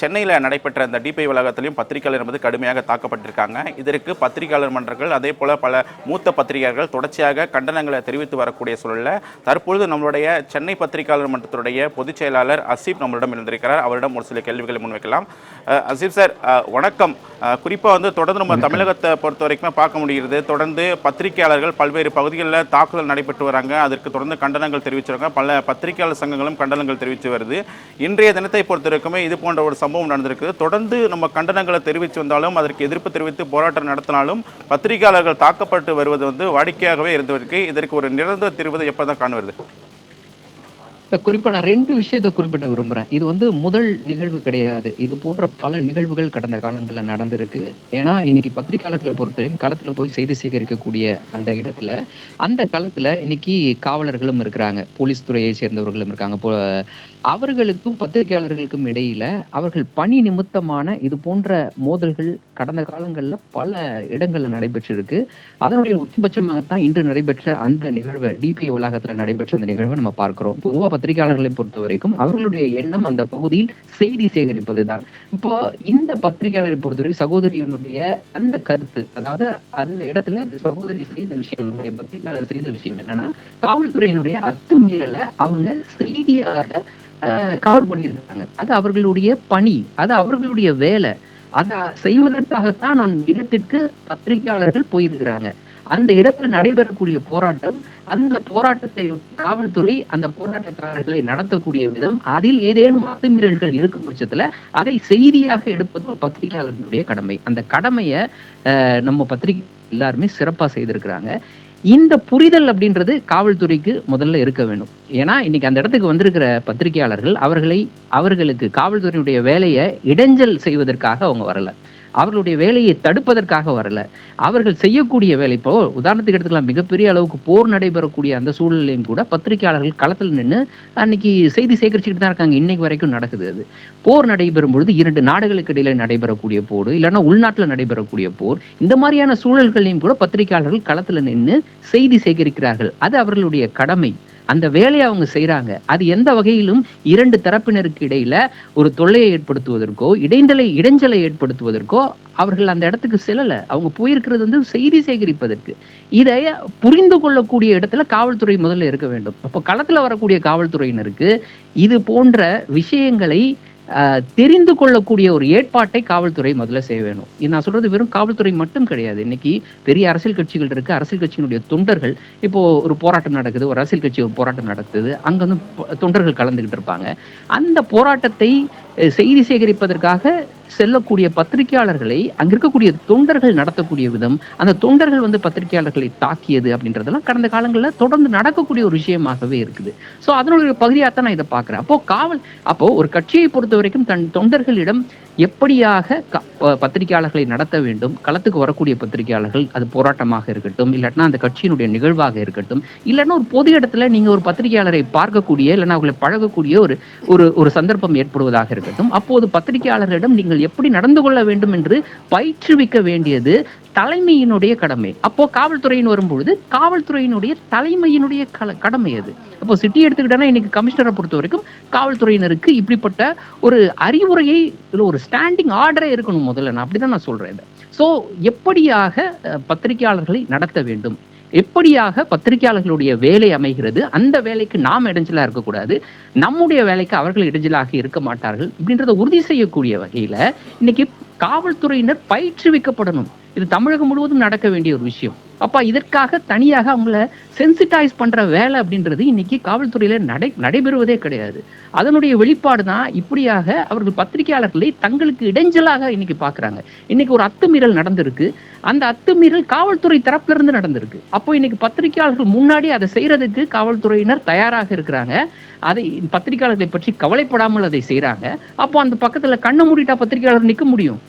சென்னையில் நடைபெற்ற இந்த டிபிஐ வளாகத்திலையும் பத்திரிகையாளர் என்பது கடுமையாக தாக்கப்பட்டிருக்காங்க. இதற்கு பத்திரிகையாளர் மன்றங்கள் அதே போல பல மூத்த பத்திரிகையாளர்கள் தொடர்ச்சியாக கண்டனங்களை தெரிவித்து வரக்கூடிய சூழலில் தற்பொழுது நம்மளுடைய சென்னை பத்திரிகையாளர் மன்றத்துடைய பொதுச் செயலாளர் அசீப் நம்மளிடம் இருந்திருக்கிறார். அவரிடம் ஒரு சில கேள்விகளை முன்வைக்கலாம். அசீப் சார் வணக்கம். குறிப்பாக வந்து தொடர்ந்து நம்ம தமிழகத்தை பொறுத்த வரைக்குமே பார்க்க முடிகிறது. தொடர்ந்து பத்திரிகையாளர்கள் பல்வேறு பகுதிகளில் தாக்குதல் நடைபெற்று வராங்க. அதற்கு தொடர்ந்து கண்டனங்கள் தெரிவிச்சிருக்காங்க. பல பத்திரிகையாளர் சங்கங்களும் கண்டனங்கள் தெரிவித்து வருது. இன்றைய தினத்தை பொறுத்த வரைக்குமே இது போன்ற ஒரு சம்பவம் நடந்திருக்கு. தொடர்ந்து நம்ம கண்டனங்களை தெரிவித்து வந்தாலும் அதற்கு எதிர்ப்பு தெரிவித்து போராட்டம் நடத்தினாலும் பத்திரிகையாளர்கள் தாக்கப்பட்டு வருவது வந்து வாடிக்கையாகவே இருந்து இருக்கு இதற்கு ஒரு நிரந்தர தீர்வு எப்போ தான் காண வருது? குறிப்பா நான் ரெண்டு விஷயத்தை குறிப்பிட விரும்புறேன். இது வந்து முதல் நிகழ்வு கிடையாது. இது போன்ற பல நிகழ்வுகள் கடந்த காலங்களில் நடந்திருக்கு. ஏன்னா இன்னைக்கு பத்திரிகையாளர்களை பொறுத்தவரைக்கும் களத்துல போய் செய்தி சேகரிக்கக்கூடிய அந்த இடத்துல அந்த களத்துல இன்னைக்கு காவலர்களும் இருக்கிறாங்க. போலீஸ் துறையை சேர்ந்தவர்களும் இருக்காங்க. போ அவர்களுக்கும் பத்திரிகையாளர்களுக்கும் இடையில அவர்கள் பணி நிமித்தமான இது போன்ற மோதல்கள் கடந்த காலங்கள்ல பல இடங்கள்ல நடைபெற்றிருக்கு. அதனுடைய உச்சபட்சமாகத்தான் இன்று நடைபெற்ற அந்த நிகழ்வை டிபி உலகத்துல நடைபெற்ற அந்த நிகழ்வை நம்ம பார்க்கிறோம். பொதுவா பத்திரிகையாளர்களை பொறுத்த வரைக்கும் அவர்களுடைய எண்ணம் அந்த பகுதியில் செய்தி சேகரிப்பதுதான். இப்போ இந்த பத்திரிகையாளரை பொறுத்தவரை சகோதரியனுடைய அந்த கருத்து அதாவது அந்த இடத்துல அந்த சகோதரி செய்த விஷயம் பத்திரிகையாளர் செய்த விஷயம் என்னன்னா காவல்துறையினுடைய அத்துமீறலை அவங்க செய்தியாக கவர் பண்ணியிருக்காங்க அது அவர்களுடைய பணி அது அவர்களுடைய வேலை. அதை செய்வதற்காகத்தான் நான் இடத்திற்கு பத்திரிகையாளர்கள் போயிருக்கிறாங்க. அந்த இடத்துல நடைபெறக்கூடிய போராட்டம் அந்த போராட்டத்தை காவல்துறை அந்த போராட்டக்காரர்களை நடத்தக்கூடிய விதம் அதில் ஏதேனும் அத்துமீறல்கள் இருக்கும் பட்சத்துல அதை செய்தியாக எடுப்பது ஒரு பத்திரிகையாளர்களுடைய கடமை. அந்த கடமையை நம்ம பத்திரிகை எல்லாருமே சிறப்பா செய்திருக்கிறாங்க. இந்த புரிதல் அப்படின்றது காவல்துறைக்கு முதல்ல இருக்க வேண்டும். ஏன்னா இன்னைக்கு அந்த இடத்துக்கு வந்திருக்கிற பத்திரிகையாளர்கள் அவர்களை அவர்களுக்கு காவல்துறையினுடைய வேலையை இடைஞ்சல் செய்வதற்காக அவங்க வரலை. அவர்களுடைய வேலையை தடுப்பதற்காக வரல. அவர்கள் செய்யக்கூடிய வேலை இப்போ உதாரணத்துக்கு எடுத்துக்கலாம். மிகப்பெரிய அளவுக்கு போர் நடைபெறக்கூடிய அந்த சூழ்நிலையும் கூட பத்திரிகையாளர்கள் களத்தில் நின்று அன்னைக்கு செய்தி சேகரிச்சுக்கிட்டு தான் இருக்காங்க. இன்னைக்கு வரைக்கும் நடக்குது அது. போர் நடைபெறும் பொழுது இரண்டு நாடுகளுக்கு இடையில நடைபெறக்கூடிய போர் இல்லைன்னா உள்நாட்டில் நடைபெறக்கூடிய போர் இந்த மாதிரியான சூழல்களையும் கூட பத்திரிகையாளர்கள் களத்தில் நின்று செய்தி சேகரிக்கிறார்கள். அது அவர்களுடைய கடமை. அந்த வேலையை அவங்க செய்கிறாங்க அது எந்த வகையிலும் இரண்டு தரப்பினருக்கு இடையில ஒரு தொல்லையை ஏற்படுத்துவதற்கோ இடைந்தலை இடைஞ்சலை ஏற்படுத்துவதற்கோ அவர்கள் அந்த இடத்துக்கு செல்லலை. அவங்க போயிருக்கிறது வந்து செய்தி சேகரிப்பதற்கு. இதை புரிந்து கொள்ளக்கூடிய இடத்துல காவல்துறை முதல்ல இருக்க வேண்டும். அப்போ களத்தில் வரக்கூடிய காவல்துறையினருக்கு இது போன்ற விஷயங்களை தெரிந்து கொள்ளக்கூடிய ஒரு ஏற்பாட்டை காவல்துறை முதல்ல செய்ய வேணும். இது நான் சொல்றது வெறும் காவல்துறை மட்டும் கிடையாது. இன்னைக்கு பெரிய அரசியல் கட்சிகள் இருக்கு. அரசியல் கட்சியினுடைய தொண்டர்கள் இப்போ ஒரு போராட்டம் நடக்குது. ஒரு அரசியல் கட்சி ஒரு போராட்டம் நடக்குது. அங்க வந்து தொண்டர்கள் கலந்துகிட்டு இருப்பாங்க. அந்த போராட்டத்தை செய்தி சேகரிப்பதற்காக செல்லக்கூடிய பத்திரிகையாளர்களை அங்க இருக்கக்கூடிய தொண்டர்கள் நடத்தக்கூடிய விதம் அந்த தொண்டர்கள் வந்து பத்திரிகையாளர்களை தாக்கியது அப்படின்றதெல்லாம் கடந்த காலங்களில் தொடர்ந்து நடக்கக்கூடிய ஒரு விஷயமாகவே இருக்குது. ஸோ அதனுடைய பகுதியாக தான் நான் இதை பார்க்குறேன். அப்போ காவல் அப்போ ஒரு கட்சியை பொறுத்த வரைக்கும் தன் தொண்டர்களிடம் எப்படியாக க- பத்திரிகையாளர்களை நடத்த வேண்டும்? களத்துக்கு வரக்கூடிய பத்திரிகையாளர்கள் அது போராட்டமாக இருக்கட்டும் இல்லாட்டினா அந்த கட்சியினுடைய நிகழ்வாக இருக்கட்டும் இல்லைன்னா ஒரு பொது இடத்துல நீங்க ஒரு பத்திரிகையாளரை பார்க்கக்கூடிய இல்லைன்னா அவங்களை பழகக்கூடிய ஒரு ஒரு ஒரு சந்தர்ப்பம் ஏற்படுவதாக இருக்கட்டும். அப்போது பத்திரிகையாளர்களிடம் நீங்கள் எப்படி நடந்து கொள்ள வேண்டும் என்று பயிற்றுவிக்க வேண்டியது தலைமையினுடைய கடமை. அப்போ காவல்துறையின் வரும்பொழுது காவல்துறையினுடைய தலைமையினுடைய கடமை அது. அப்போ சிட்டி எடுத்துக்கிட்டோன்னா இன்னைக்கு கமிஷனரை பொறுத்த வரைக்கும் காவல்துறையினருக்கு இப்படிப்பட்ட ஒரு அறிவுரையை இல்லை ஒரு ஸ்டாண்டிங் ஆர்டரே இருக்கணும் முதல்ல. நான் அப்படிதான் நான் சொல்றேன் இதை. ஸோ எப்படியாக பத்திரிகையாளர்களை நடத்த வேண்டும்? எப்படியாக பத்திரிகையாளர்களுடைய வேலை அமைகிறது? அந்த வேலைக்கு நாம் இடைஞ்சலாக இருக்கக்கூடாது. நம்முடைய வேலைக்கு அவர்கள் இடைஞ்சலாக இருக்க மாட்டார்கள். இப்படின்றத உறுதி செய்யக்கூடிய வகையில் இன்னைக்கு காவல்துறையினர் பயிற்றுவிக்கப்படணும். இது தமிழகம் முழுவதும் நடக்க வேண்டிய ஒரு விஷயம். அப்ப இதற்காக தனியாக அவங்கள சென்சிட்டைஸ் பண்ற வேலை அப்படின்றது இன்னைக்கு காவல்துறையில நடை நடைபெறுவதே கிடையாது. அதனுடைய வெளிப்பாடு தான் இப்படியாக அவர்கள் பத்திரிகையாளர்களை தங்களுக்கு இடைஞ்சலாக இன்னைக்கு பாக்குறாங்க இன்னைக்கு ஒரு அத்துமீறல் நடந்திருக்கு. அந்த அத்துமீறல் காவல்துறை தரப்புல இருந்து நடந்திருக்கு. அப்போ இன்னைக்கு பத்திரிகையாளர்கள் முன்னாடி அதை செய்யறதுக்கு காவல்துறையினர் தயாராக இருக்கிறாங்க. அதை பத்திரிகையாளர்களை பற்றி கவலைப்படாமல் அதை செய்யறாங்க அப்போ அந்த பக்கத்துல கண்ணை மூடிட்டா பத்திரிகையாளர் நிற்க முடியும்.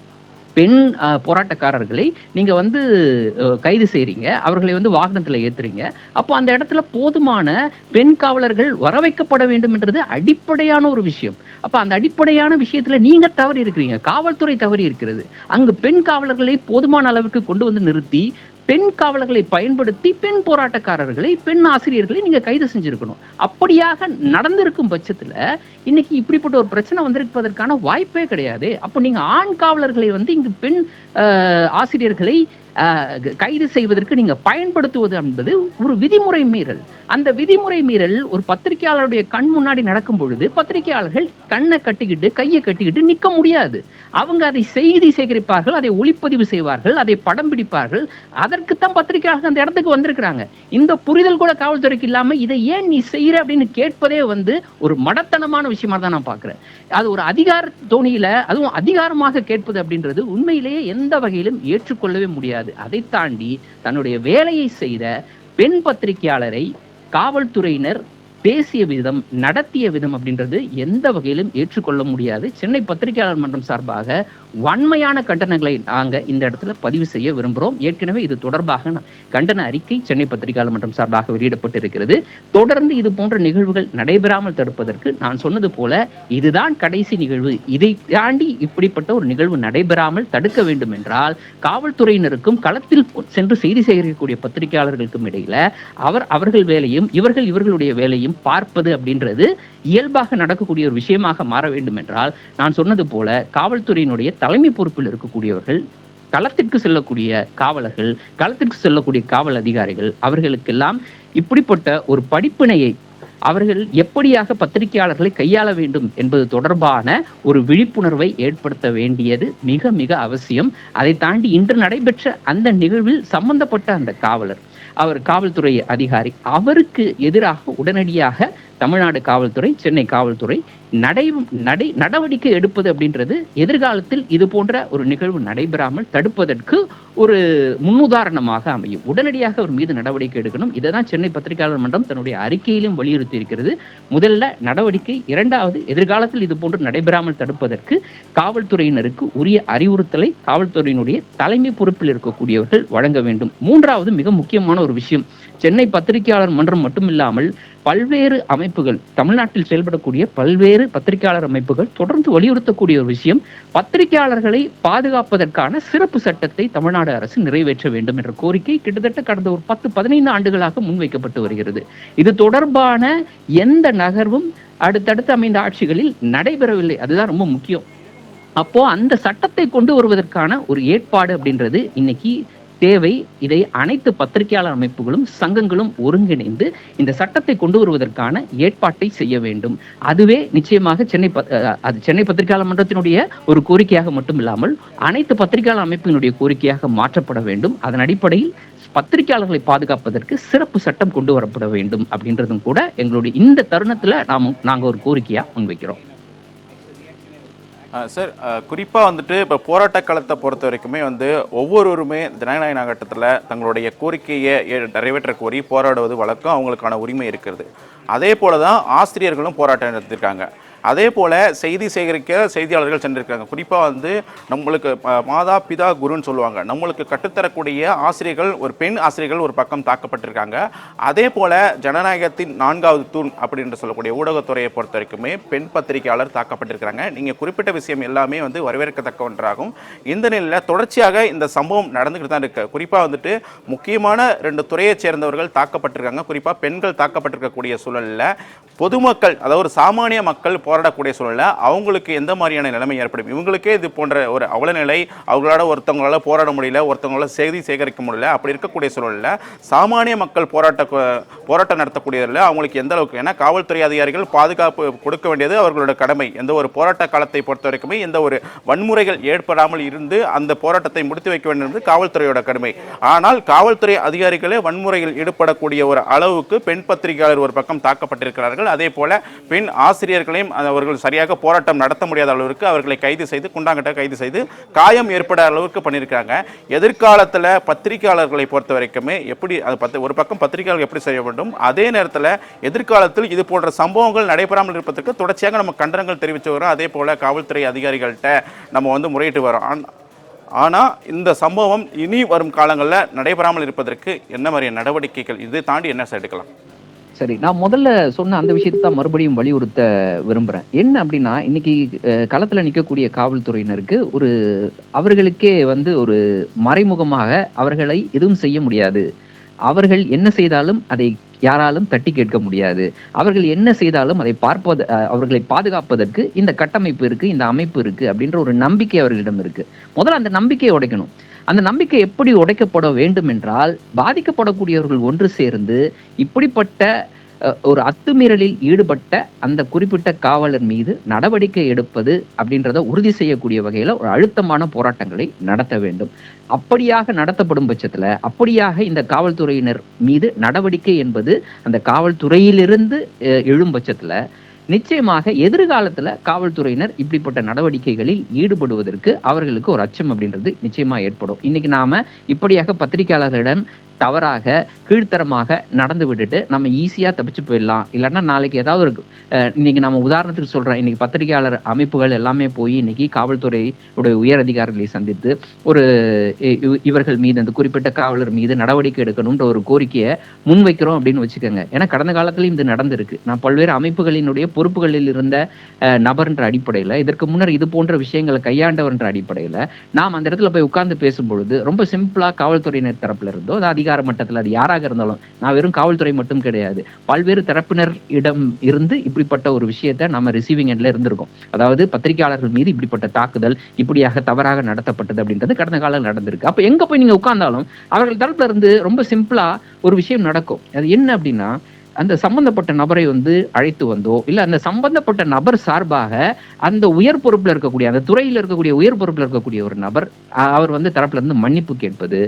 பெண் போராட்டக்காரர்களை நீங்க வந்து கைது செய்கிறீங்க அவர்களை வந்து வாகனத்துல ஏத்துறீங்க. அப்போ அந்த இடத்துல போதுமான பெண் காவலர்கள் வர வைக்கப்பட வேண்டும் என்றது அடிப்படையான ஒரு விஷயம். அப்ப அந்த அடிப்படையான விஷயத்துல நீங்க தவறி இருக்கிறீங்க. காவல்துறை தவறி இருக்கிறது. அங்கு பெண் காவலர்களை போதுமான அளவுக்கு கொண்டு வந்து நிறுத்தி பெண் காவலர்களை பயன்படுத்தி பெண் போராட்டக்காரர்களை பெண் ஆசிரியர்களை நீங்க கைது செஞ்சிருக்கணும். அப்படியாக நடந்திருக்கும் பட்சத்துல இன்னைக்கு இப்படிப்பட்ட ஒரு பிரச்சனை வந்திருப்பதற்கான வாய்ப்பே கிடையாது. அப்போ நீங்க ஆண் காவலர்களை வந்து இங்கு பெண் ஆஹ், ஆசிரியர்களை கைது செய்வதற்கு நீங்க பயன்படுத்துவது என்பது ஒரு விதிமுறை மீறல். அந்த விதிமுறை மீறல் ஒரு பத்திரிகையாளருடைய கண் முன்னாடி நடக்கும் பொழுது பத்திரிகையாளர்கள் கண்ணை கட்டிக்கிட்டு கையை கட்டிக்கிட்டு நிற்க முடியாது. அவங்க அதை செய்தி சேகரிப்பார்கள் அதை ஒளிப்பதிவு செய்வார்கள் அதை படம் பிடிப்பார்கள். அதற்குத்தான் பத்திரிகையாளர்கள் அந்த இடத்துக்கு வந்திருக்கிறாங்க. இந்த புரிதல் கூட காவல்துறைக்கு இல்லாம இதை ஏன் நீ செய்யற அப்படின்னு கேட்பதே வந்து ஒரு மடத்தனமான விஷயமா தான் நான் பாக்குறேன் அது ஒரு அதிகார தோணியில அதுவும் அதிகாரமாக கேட்பது அப்படின்றது உண்மையிலேயே எந்த வகையிலும் ஏற்றுக்கொள்ளவே முடியாது. அதை தாண்டி தன்னுடைய வேலையை செய்த பெண் பத்திரிகையாளரை காவல்துறையினர் பேசிய விதம் நடத்திய விதம் அப்படின்றது எந்த வகையிலும் ஏற்றுக்கொள்ள முடியாது. சென்னை பத்திரிகையாளர் மன்றம் சார்பாக வன்மையான கண்டனங்களை நாங்கள் இந்த இடத்துல பதிவு செய்ய விரும்புகிறோம் ஏற்கனவே இது தொடர்பாக கண்டன அறிக்கை சென்னை பத்திரிகையாளர் மன்றம் சார்பாக வெளியிடப்பட்டிருக்கிறது. தொடர்ந்து இது போன்ற நிகழ்வுகள் நடைபெறாமல் தடுப்பதற்கு நான் சொன்னது போல இதுதான் கடைசி நிகழ்வு. இதை தாண்டி இப்படிப்பட்ட ஒரு நிகழ்வு நடைபெறாமல் தடுக்க வேண்டும் என்றால் காவல்துறையினருக்கும் களத்தில் சென்று செய்தி சேகரிக்கக்கூடிய பத்திரிகையாளர்களுக்கும் இடையில அவர் அவர்கள் வேலையும் இவர்கள் இவர்களுடைய வேலையும் பார்ப்பது அப்படின்றது இயல்பாக நடக்கக்கூடிய ஒரு விஷயமாக மாற வேண்டும் என்றால் நான் சொன்னது போல காவல்துறையினுடைய தலைமை பொறுப்பில் இருக்கக்கூடியவர்கள் களத்திற்கு செல்லக்கூடிய காவலர்கள் களத்திற்கு செல்லக்கூடிய காவல் அதிகாரிகள் அவர்களுக்கெல்லாம் இப்படிப்பட்ட ஒரு படிப்பினையை அவர்கள் எப்படியாக பத்திரிகையாளர்களை கையாள வேண்டும் என்பது தொடர்பான ஒரு விழிப்புணர்வை ஏற்படுத்த வேண்டியது மிக மிக அவசியம். அதை தாண்டி இன்று நடைபெற்ற அந்த நிகழ்வில் சம்பந்தப்பட்ட அந்த காவலர் அவர் காவல்துறை அதிகாரி. அவருக்கு எதிராக உடனடியாக தமிழ்நாடு காவல்துறை சென்னை காவல்துறை நடை நடை நடவடிக்கை எடுப்பது அப்படின்றது எதிர்காலத்தில் இது போன்ற ஒரு நிகழ்வு நடைபெறாமல் தடுப்பதற்கு ஒரு முன்னுதாரணமாக அமையும். உடனடியாக அவர் மீது நடவடிக்கை எடுக்கணும். இதை தான் சென்னை பத்திரிகையாளர் மன்றம் தன்னுடைய அறிக்கையிலும் வலியுறுத்தி இருக்கிறது முதல்ல நடவடிக்கை இரண்டாவது எதிர்காலத்தில் இது போன்று நடைபெறாமல் தடுப்பதற்கு காவல்துறையினருக்கு உரிய அறிவுறுத்தலை காவல்துறையினுடைய தலைமை பொறுப்பில் இருக்கக்கூடியவர்கள் வழங்க வேண்டும். மூன்றாவது மிக முக்கியமான ஒரு விஷயம். சென்னை பத்திரிகையாளர் மன்றம் மட்டும் இல்லாமல் பல்வேறு அமைப்புகள் தமிழ்நாட்டில் செயல்படக்கூடிய பல்வேறு பத்திரிகையாளர் அமைப்புகள் தொடர்ந்து வலியுறுத்தக்கூடிய ஒரு விஷயம். பத்திரிகையாளர்களை பாதுகாப்பதற்கான சிறப்பு சட்டத்தை தமிழ்நாடு அரசு நிறைவேற்ற வேண்டும் என்ற கோரிக்கை கிட்டத்தட்ட கடந்த ஒரு பத்து பதினைந்து ஆண்டுகளாக முன்வைக்கப்பட்டு வருகிறது. இது தொடர்பான எந்த நகர்வும் அடுத்தடுத்து அமைந்த ஆட்சிகளில் நடைபெறவில்லை. அதுதான் ரொம்ப முக்கியம். அப்போ அந்த சட்டத்தை கொண்டு வருவதற்கான ஒரு ஏற்பாடு அப்படின்றது இன்னைக்கு தேவை. இதை அனைத்து பத்திரிகையாளர் அமைப்புகளும் சங்கங்களும் ஒருங்கிணைந்து இந்த சட்டத்தை கொண்டு வருவதற்கான ஏற்பாட்டை செய்ய வேண்டும். அதுவே நிச்சயமாக சென்னை அது சென்னை பத்திரிகையாளர் மன்றத்தினுடைய ஒரு கோரிக்கையாக மட்டும் இல்லாமல் அனைத்து பத்திரிகையாளர் அமைப்பினுடைய கோரிக்கையாக மாற்றப்பட வேண்டும். அதன் அடிப்படையில் பத்திரிகையாளர்களை பாதுகாப்பதற்கு சிறப்பு சட்டம் கொண்டு வரப்பட வேண்டும் அப்படின்றதும் கூட எங்களுடைய இந்த தருணத்துல நாம் நாங்கள் ஒரு கோரிக்கையா முன்வைக்கிறோம். சார் குறிப்பாக வந்துட்டு இப்போ போராட்ட காலத்தை பொறுத்த வரைக்குமே வந்து ஒவ்வொருவருமே ஜனநாயக நாகட்டத்தில் தங்களுடைய கோரிக்கையை நிறைவேற்ற கோரி போராடுவது வழக்கம் அவங்களுக்கான உரிமை இருக்கிறது. அதே போல தான் ஆசிரியர்களும் போராட்டம் நடத்திருக்காங்க. அதே போல் செய்தி சேகரிக்க செய்தியாளர்கள் சென்றிருக்காங்க. குறிப்பாக வந்து நம்மளுக்கு மாதா பிதா குருன்னு சொல்லுவாங்க. நம்மளுக்கு கற்றுத்தரக்கூடிய ஆசிரியர்கள் ஒரு பெண் ஆசிரியர்கள் ஒரு பக்கம் தாக்கப்பட்டிருக்காங்க. அதே போல் ஜனநாயகத்தின் நான்காவது தூண் அப்படின்னு சொல்லக்கூடிய ஊடகத்துறையை பொறுத்த வரைக்குமே பெண் பத்திரிகையாளர் தாக்கப்பட்டிருக்கிறாங்க. நீங்கள் குறிப்பிட்ட விஷயம் எல்லாமே வந்து வரவேற்கத்தக்க ஒன்றாகும். இந்த நிலையில் தொடர்ச்சியாக இந்த சம்பவம் நடந்துக்கிட்டு தான் இருக்குது குறிப்பாக வந்துட்டு முக்கியமான ரெண்டு துறையைச் சேர்ந்தவர்கள் தாக்கப்பட்டிருக்காங்க. குறிப்பாக பெண்கள் தாக்கப்பட்டிருக்கக்கூடிய சூழலில் பொதுமக்கள் அதாவது ஒரு சாமானிய மக்கள் போராடக்கூடிய சூழலில் அவங்களுக்கு எந்த மாதிரியான நிலைமை ஏற்படும்? இவங்களுக்கே இது போன்ற ஒரு அவலநிலை அவங்களோட ஒருத்தவங்களால போராட முடியல ஒருத்தவங்களால செய்தி சேகரிக்க முடியல அப்படி இருக்கக்கூடிய சூழலில் சாமானிய மக்கள் போராட்ட போராட்டம் நடத்தக்கூடியதில் அவங்களுக்கு எந்த அளவுக்கு ஏன்னா காவல்துறை அதிகாரிகள் பாதுகாப்பு கொடுக்க வேண்டியது அவர்களோட கடமை. எந்த ஒரு போராட்ட காலத்தை பொறுத்த வரைக்குமே எந்த ஒரு வன்முறைகள் ஏற்படாமல் இருந்து அந்த போராட்டத்தை முடித்து வைக்க வேண்டியது காவல்துறையோட கடமை. ஆனால் காவல்துறை அதிகாரிகளே வன்முறையில் ஈடுபடக்கூடிய ஒரு அளவுக்கு பெண் பத்திரிகையாளர் ஒரு பக்கம் தாக்கப்பட்டிருக்கிறார்கள். அதே போல பெண் ஆசிரியர்களையும் அவர்கள் சரியாக போராட்டம் நடத்த முடியாத அளவிற்கு அவர்களை கைது செய்து குண்டாங்கட்ட கைது செய்து காயம் ஏற்படாத அளவுக்கு பண்ணியிருக்காங்க எதிர்காலத்தில் பத்திரிகையாளர்களை பொறுத்த வரைக்குமே எப்படி அது பத்து ஒரு பக்கம் பத்திரிகையாளர்கள் எப்படி செய்ய வேண்டும் அதே நேரத்தில் எதிர்காலத்தில் இது போன்ற சம்பவங்கள் நடைபெறாமல் இருப்பதற்கு தொடர்ச்சியாக நம்ம கண்டனங்கள் தெரிவித்து வரோம். அதே போல காவல்துறை அதிகாரிகள்கிட்ட நம்ம வந்து முறையிட்டு வரோம். ஆனால் இந்த சம்பவம் இனி வரும் காலங்களில் நடைபெறாமல் இருப்பதற்கு என்ன மாதிரியான நடவடிக்கைகள் இதை தாண்டி என்ன செய்யலாம் எடுக்கலாம்? சரி நான் முதல்ல சொன்ன அந்த விஷயத்தை தான் மறுபடியும் வலியுறுத்த விரும்புகிறேன் என்ன அப்படின்னா இன்னைக்கு களத்தில் நிற்கக்கூடிய காவல்துறையினருக்கு ஒரு அவர்களுக்கே வந்து ஒரு மறைமுகமாக அவர்களை எதுவும் செய்ய முடியாது. அவர்கள் என்ன செய்தாலும் அதை யாராலும் தட்டி கேட்க முடியாது. அவர்கள் என்ன செய்தாலும் அதை பார்ப்பது அவர்களை பாதுகாப்பதற்கு இந்த கட்டமைப்பு இருக்கு இந்த அமைப்பு இருக்கு அப்படின்ற ஒரு நம்பிக்கை அவர்களிடம் இருக்கு. முதல்ல அந்த நம்பிக்கையை உடைக்கணும். அந்த நம்பிக்கை எப்படி உடைக்கப்பட வேண்டும் என்றால் பாதிக்கப்படக்கூடியவர்கள் ஒன்று சேர்ந்து இப்படிப்பட்ட ஒரு அத்துமீறலில் ஈடுபட்ட அந்த குறிப்பிட்ட காவலர் மீது நடவடிக்கை எடுப்பது அப்படின்றத உறுதி செய்யக்கூடிய வகையில் ஒரு அழுத்தமான போராட்டங்களை நடத்த வேண்டும். அப்படியாக நடத்தப்படும் பட்சத்தில் அப்படியாக இந்த காவல்துறையினர் மீது நடவடிக்கை என்பது அந்த காவல்துறையிலிருந்து எழும் பட்சத்தில் நிச்சயமாக எதிர்காலத்துல காவல்துறையினர் இப்படிப்பட்ட நடவடிக்கைகளில் ஈடுபடுவதற்கு அவர்களுக்கு ஒரு அச்சம் அப்படின்றது நிச்சயமா ஏற்படும். இன்னைக்கு நாம இப்படியாக பத்திரிகையாளர்களிடம் தவறாக கீழ்த்தரமாக நடந்து விட்டுட்டு நம்ம ஈஸியாக தப்பிச்சு போயிடலாம். இல்லைன்னா நாளைக்கு ஏதாவது ஒரு இன்னைக்கு நம்ம உதாரணத்துக்கு சொல்கிறேன் இன்னைக்கு பத்திரிகையாளர் அமைப்புகள் எல்லாமே போய் இன்னைக்கு காவல்துறை உடைய உயர் அதிகாரிகளை சந்தித்து ஒரு இவர்கள் மீது அந்த குறிப்பிட்ட காவலர் மீது நடவடிக்கை எடுக்கணும்ன்ற ஒரு கோரிக்கையை முன்வைக்கிறோம் அப்படின்னு வச்சுக்கோங்க. ஏன்னா கடந்த காலத்துலையும் இது நடந்திருக்கு. நான் பல்வேறு அமைப்புகளினுடைய பொறுப்புகளில் இருந்த நபர்ன்ற அடிப்படையில் இதற்கு முன்னர் இது போன்ற விஷயங்களை கையாண்டவர்ன்ற அடிப்படையில் நாம் அந்த இடத்துல போய் உட்கார்ந்து பேசும்பொழுது ரொம்ப சிம்பிளாக காவல்துறையினர் தரப்புல இருந்தோ அது அதிகார மட்டத்தில் அது யாராக இருந்தாலும் நான் வெறும் காவல்துறை மட்டும் கிடையாது. பல்வேறு தரப்பினர் இடம் இருந்து இப்படிப்பட்ட ஒரு விஷயத்தை நம்ம ரிசீவிங் எண்ட்ல இருந்திருக்கோம். அதாவது பத்திரிகையாளர்கள் மீது இப்படிப்பட்ட தாக்குதல் இப்படியாக தவறாக நடத்தப்பட்டது அப்படின்றது கடந்த காலம் நடந்திருக்கு. அப்போ எங்கே போய் நீங்கள் உட்கார்ந்தாலும் அவர்கள் தரப்புல இருந்து ரொம்ப சிம்பிளா ஒரு விஷயம் நடக்கும். அது என்ன அப்படின்னா அந்த சம்பந்தப்பட்ட நபரை வந்து அழைத்து வந்தோ இல்ல அந்த சம்பந்தப்பட்ட நபர் சார்பாக அந்த உயர் பொறுப்புல இருக்கக்கூடிய அந்த துறையில இருக்கக்கூடிய உயர் பொறுப்புல இருக்கக்கூடிய ஒரு நபர் அவர் வந்து தரப்புல இருந்து மன்னிப்பு கேட்பது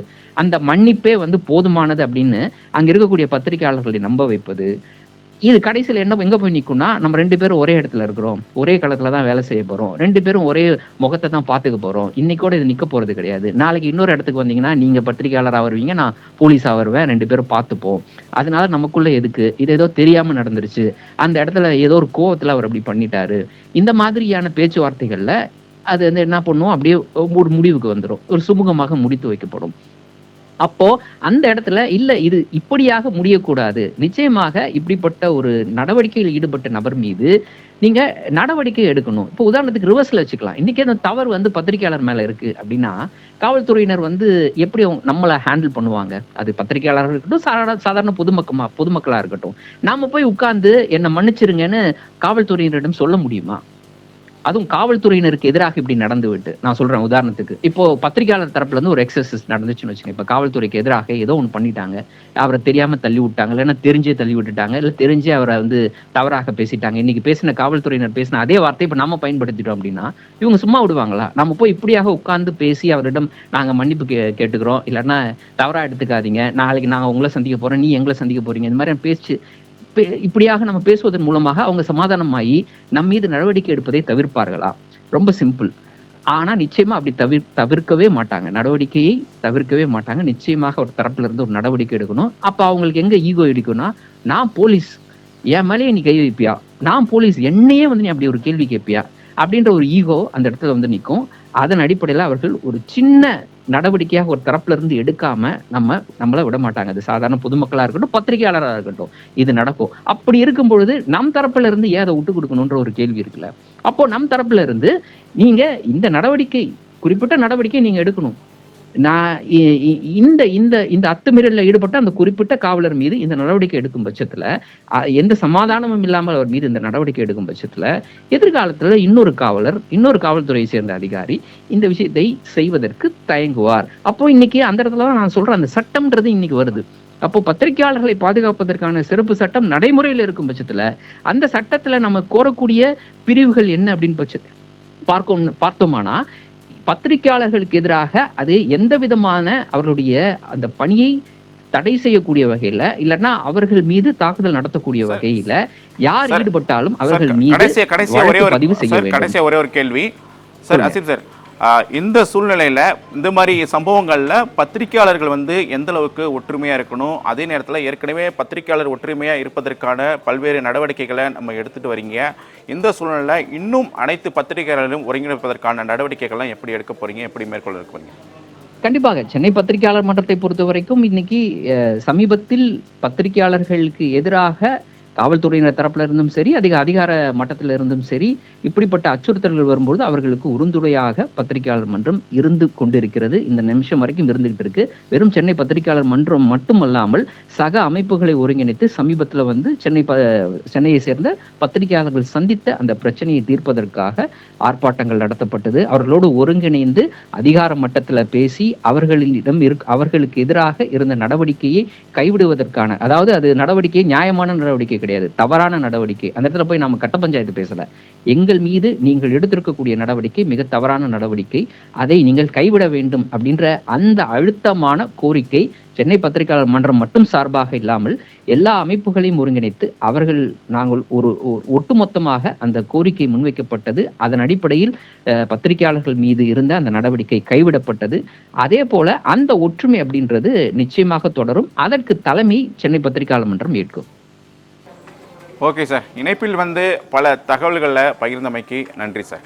அந்த மன்னிப்பே வந்து போதுமானது அப்படின்னு அங்க இருக்கக்கூடிய பத்திரிகையாளர்களை நம்ப வைப்பது. இது கடைசியில் என்ன எங்க போய் நிற்கும்னா நம்ம ரெண்டு பேரும் ஒரே இடத்துல இருக்கிறோம். ஒரே களத்துல தான் வேலை செய்ய போறோம். ரெண்டு பேரும் ஒரே முகத்தை தான் பார்த்துக்க போறோம். இன்னைக்கோட இது நிக்க போறது கிடையாது. நாளைக்கு இன்னொரு இடத்துக்கு வந்தீங்கன்னா நீங்க பத்திரிகையாளரா வருவீங்க நான் போலீஸா வருவேன் ரெண்டு பேரும் பார்த்துப்போம். அதனால நமக்குள்ள எதுக்கு? இது ஏதோ தெரியாம நடந்துருச்சு. அந்த இடத்துல ஏதோ ஒரு கோவத்துல அவர் அப்படி பண்ணிட்டாரு. இந்த மாதிரியான பேச்சுவார்த்தைகள்ல அது வந்து என்ன பண்ணும்? அப்படியே ஒரு முடிவுக்கு வந்துடும் ஒரு சுமூகமாக முடித்து வைக்கப்படும். அப்போ அந்த இடத்துல இல்ல இது இப்படியாக முடியக்கூடாது. நிச்சயமாக இப்படிப்பட்ட ஒரு நடவடிக்கையில் ஈடுபட்ட நபர் மீது நீங்க நடவடிக்கை எடுக்கணும். இப்போ உதாரணத்துக்கு ரிவர்ஸ்ல வச்சுக்கலாம். இன்னைக்கு அந்த தவறு வந்து பத்திரிகையாளர் மேல இருக்கு அப்படின்னா காவல்துறையினர் வந்து எப்படி அவங்க- நம்மளை ஹேண்டில் பண்ணுவாங்க? அது பத்திரிகையாளராக இருக்கட்டும் சாதாரண சாதாரண பொதுமக்கமா பொதுமக்களா இருக்கட்டும். நாம போய் உட்கார்ந்து என்னை மன்னிச்சிருங்கன்னு காவல்துறையினரிடம் சொல்ல முடியுமா? அதுவும் காவல்துறையினருக்கு எதிராக இப்படி நடந்து விட்டு. நான் சொல்றேன் உதாரணத்துக்கு. இப்போ பத்திரிகையாளர் தரப்புல இருந்து ஒரு எக்ஸசைஸ் நடந்துச்சுன்னு வச்சுங்க. இப்ப காவல்துறைக்கு எதிராக ஏதோ ஒன்று பண்ணிட்டாங்க. அவரை தெரியாம தள்ளி விட்டாங்க. இல்லைன்னா தெரிஞ்சே தள்ளி விட்டுட்டாங்க. இல்ல தெரிஞ்சே அவரை வந்து தவறாக பேசிட்டாங்க. இன்னைக்கு பேசின காவல்துறையினர் பேசின அதே வார்த்தை இப்ப நம்ம பயன்படுத்திட்டோம் அப்படின்னா இவங்க சும்மா விடுவாங்களா? நம்ம போய் இப்படியாக உட்கார்ந்து பேசி அவரிடம் நாங்க மன்னிப்பு கே கேட்டுக்கிறோம். இல்லைன்னா தவறா எடுத்துக்காதீங்க. நாளைக்கு நாங்க உங்களை சந்திக்க போறோம் நீ எங்களை சந்திக்க போறீங்க. இந்த மாதிரி பேச்சு இப்படியாக நம்ம பேசுவதன் மூலமாக அவங்க சமாதானமாகி நம் மீது நடவடிக்கை எடுப்பதை தவிர்ப்பார்களா? ரொம்ப சிம்பிள். ஆனா நிச்சயமா அப்படி தவிர் தவிர்க்கவே மாட்டாங்க. நடவடிக்கையை தவிர்க்கவே மாட்டாங்க. நிச்சயமாக ஒரு தரப்புல இருந்து ஒரு நடவடிக்கை எடுக்கணும். அப்ப அவங்களுக்கு எங்க ஈகோ எடுக்கணும்னா நான் போலீஸ். என் மேலேயே நீ கை வைப்பியா? நான் போலீஸ். என்னையே வந்து நீ அப்படி ஒரு கேள்வி கேட்பியா அப்படின்ற ஒரு ஈகோ அந்த இடத்துல வந்து நிற்கும் அதன் அடிப்படையில் அவர்கள் ஒரு சின்ன நடவடிக்கையாக ஒரு தரப்புல இருந்து எடுக்காம நம்ம நம்மளை விட மாட்டாங்க. அது சாதாரண பொதுமக்களா இருக்கட்டும் பத்திரிகையாளராக இருக்கட்டும் இது நடக்கும். அப்படி இருக்கும் பொழுது நம் தரப்புல இருந்து ஏன் அதை விட்டு கொடுக்கணுன்ற ஒரு கேள்வி இருக்குல்ல? அப்போ நம் தரப்புல இருந்து நீங்க இந்த நடவடிக்கை குறிப்பிட்ட நடவடிக்கை நீங்க எடுக்கணும். நான் இ- இ- இந்த இந்த இந்த அத்துமீறலில் ஈடுபட்ட அந்த குறிப்பிட்ட காவலர் மீது இந்த நடவடிக்கை எடுக்கும் பட்சத்தில் எந்த சமாதானமும் இல்லாமல் அவர் மீது இந்த நடவடிக்கை எடுக்கும் பட்சத்தில் எதிர்காலத்தில் இன்னொரு காவலர் இன்னொரு காவல்துறையை சேர்ந்த அதிகாரி இந்த விஷயத்தை செய்வதற்கு தயங்குவார். அப்போ இன்னைக்கு அந்த இடத்துல தான் நான் சொல்கிறேன் அந்த சட்டம்ன்றது இன்னைக்கு வருது. அப்போ பத்திரிகையாளர்களை பாதுகாப்பதற்கான சிறப்பு சட்டம் நடைமுறையில் இருக்கும் பட்சத்தில் அந்த சட்டத்தில் நம்ம கோரக்கூடிய பிரிவுகள் என்ன அப்படின்னு பட்சத்தில் பார்க்கணும் பார்த்தோமானா பத்திரிகையாளர்களுக்கு எதிராக அது எந்த விதமான அவர்களுடைய அந்த பணியை தடை செய்யக்கூடிய வகையில இல்லைன்னா அவர்கள் மீது தாக்குதல் நடத்தக்கூடிய வகையில யார் ஈடுபட்டாலும் அவர்கள் மீது பதிவு செய்ய கடைசியா ஒரே ஒரு கேள்வி சார். அசீம் சார் இந்த சூழ்நிலையில் இந்த மாதிரி சம்பவங்களில் பத்திரிக்கையாளர்கள் வந்து எந்த அளவுக்கு ஒற்றுமையாக இருக்கணும்? அதே நேரத்தில் ஏற்கனவே பத்திரிக்கையாளர் ஒற்றுமையாக இருப்பதற்கான பல்வேறு நடவடிக்கைகளை நம்ம எடுத்துகிட்டு வரீங்க. இந்த சூழ்நிலையில் இன்னும் அனைத்து பத்திரிகையாளர்களும் ஒருங்கிணைப்பதற்கான நடவடிக்கைகள்லாம் எப்படி எடுக்க போகிறீங்க எப்படி மேற்கொள்ள இருக்க கண்டிப்பாக. சென்னை பத்திரிகையாளர் மன்றத்தை பொறுத்த வரைக்கும் இன்னைக்கு சமீபத்தில் பத்திரிகையாளர்களுக்கு எதிராக காவல்துறையினர் தரப்புல இருந்தும் சரி அதிக அதிகார மட்டத்தில் இருந்தும் சரி இப்படிப்பட்ட அச்சுறுத்தல்கள் வரும்போது அவர்களுக்கு உறுந்துணையாக பத்திரிகையாளர் மன்றம் இருந்து கொண்டிருக்கிறது. இந்த நிமிஷம் வரைக்கும் இருந்துகிட்டு இருக்கு. வெறும் சென்னை பத்திரிகையாளர் மன்றம் மட்டுமல்லாமல் சக அமைப்புகளை ஒருங்கிணைத்து சமீபத்தில் வந்து சென்னை ப சென்னையை சேர்ந்த பத்திரிகையாளர்கள் சந்தித்த அந்த பிரச்சனையை தீர்ப்பதற்காக ஆர்ப்பாட்டங்கள் நடத்தப்பட்டது. அவர்களோடு ஒருங்கிணைந்து அதிகார மட்டத்தில் பேசி அவர்களிடம் இருக் அவர்களுக்கு எதிராக இருந்த நடவடிக்கையை கைவிடுவதற்கான அதாவது அது நடவடிக்கை நியாயமான நடவடிக்கை கிடையாது. தவறான நடவடிக்கை. அந்த இடத்துல போய் நாம கட்ட பஞ்சாயத்து பேசல. எங்கள் மீது நீங்கள் எடுத்திருக்கக்கூடிய நடவடிக்கை மிக தவறான நடவடிக்கை. அதை நீங்கள் கைவிட வேண்டும் அப்படின்ற அந்த அழுத்தமான கோரிக்கை சென்னை பத்திரிகையாளர் மன்றம் மட்டும் சார்பாக இல்லாமல் எல்லா அமைப்புகளையும் ஒருங்கிணைத்து அவர்கள் நாங்கள் ஒரு ஒட்டுமொத்தமாக அந்த கோரிக்கை முன்வைக்கப்பட்டது. அதன் அடிப்படையில் பத்திரிகையாளர்கள் மீது இருந்த அந்த நடவடிக்கை கைவிடப்பட்டது. அதே போல அந்த ஒற்றுமை அப்படின்றது நிச்சயமாக தொடரும். அதற்கு தலைமை சென்னை பத்திரிகையாளர் மன்றம் ஏற்கும். Okay sir. இணைப்பில் வந்து பல தகவல்களை பகிர்ந்தமைக்கு நன்றி சார்.